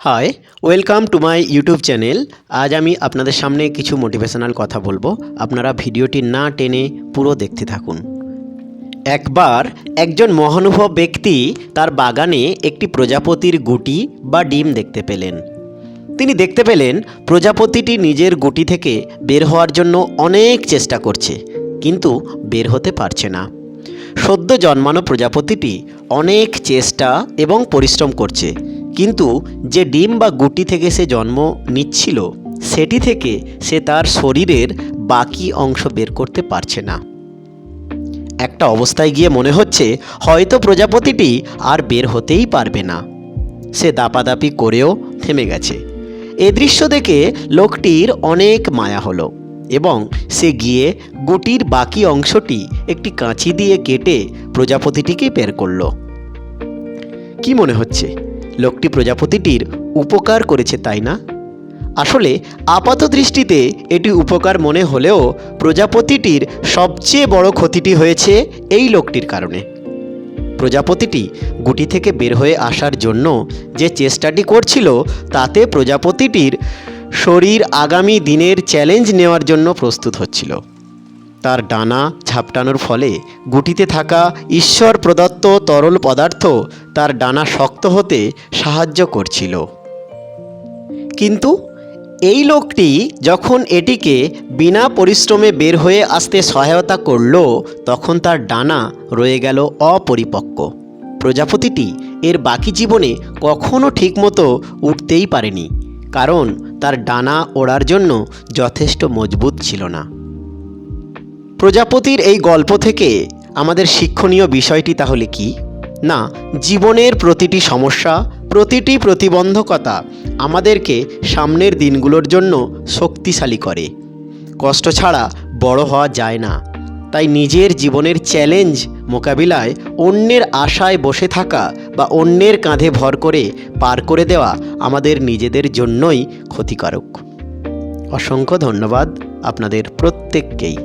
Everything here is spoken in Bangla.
Hi welcome to my YouTube channel আজ আমি আপনাদের সামনে কিছু মোটিভেশনাল কথা বলব। আপনারা ভিডিওটি না টেনে পুরো দেখতে থাকুন। একবার একজন মহানুভব ব্যক্তি তার বাগানে একটি প্রজাপতির গুটি বা ডিম দেখতে পেলেন। তিনি দেখতে পেলেন, প্রজাপতিটি নিজের গুটি থেকে বের হওয়ার জন্য অনেক চেষ্টা করছে, কিন্তু বের হতে পারছে না। সদ্য জন্মানো প্রজাপতিটি অনেক চেষ্টা এবং পরিশ্রম করছে। কিন্তু যে ডিম বা গুটি থেকে সে জন্ম নিচ্ছিল, সেটি থেকে সে তার শরীরের বাকি অংশ বের করতে পারছে না। একটা অবস্থায় গিয়ে মনে হচ্ছে, হয়তো প্রজাপতিটি আর বের হতেই পারবে না। সে দাপাদাপি করেও থেমে গেছে। এ দৃশ্য দেখে লোকটির অনেক মায়া হলো এবং সে গিয়ে গুটির বাকি অংশটি একটি কাঁচি দিয়ে কেটে প্রজাপতিটিকে বের করল। কি মনে হচ্ছে? লোকটি প্রজাপতিটির উপকার করেছে, তাই না? আসলে আপাত দৃষ্টিতে এটি উপকার মনে হলেও প্রজাপতিটির সবচেয়ে বড় ক্ষতিটি হয়েছে এই লোকটির কারণে। প্রজাপতিটি গুটি থেকে বের হয়ে আসার জন্য যে চেষ্টাটি করছিল, তাতে প্রজাপতিটির শরীর আগামী দিনের চ্যালেঞ্জ নেওয়ার জন্য প্রস্তুত হচ্ছিল। তার ডানা ঝাপটানোর ফলে গুটিতে থাকা ঈশ্বর প্রদত্ত তরল পদার্থ তার ডানা শক্ত হতে সাহায্য করছিল। কিন্তু এই লোকটি যখন এটিকে বিনা পরিশ্রমে বের হয়ে আসতে সহায়তা করল, তখন তার ডানা রয়ে গেল অপরিপক্ক। প্রজাপতিটি এর বাকি জীবনে কখনো ঠিকমতো উঠতেই পারেনি, কারণ তার ডানা ওড়ার জন্য যথেষ্ট মজবুত ছিল না। প্রজাপতির এই গল্প থেকে আমাদের শিক্ষণীয় বিষয়টি তাহলে কি? না, জীবনের প্রতিটি সমস্যা, প্রতিটি প্রতিবন্ধকতা আমাদেরকে সামনের দিনগুলোর জন্য শক্তিশালী করে। কষ্ট ছাড়া বড় হওয়া যায় না। তাই নিজের জীবনের চ্যালেঞ্জ মোকাবিলায় অন্যের আশায় বসে থাকা বা অন্যের কাঁধে ভর করে পার করে দেওয়া আমাদের নিজেদের জন্যই ক্ষতিকারক। অসংখ্য ধন্যবাদ আপনাদের প্রত্যেককেই।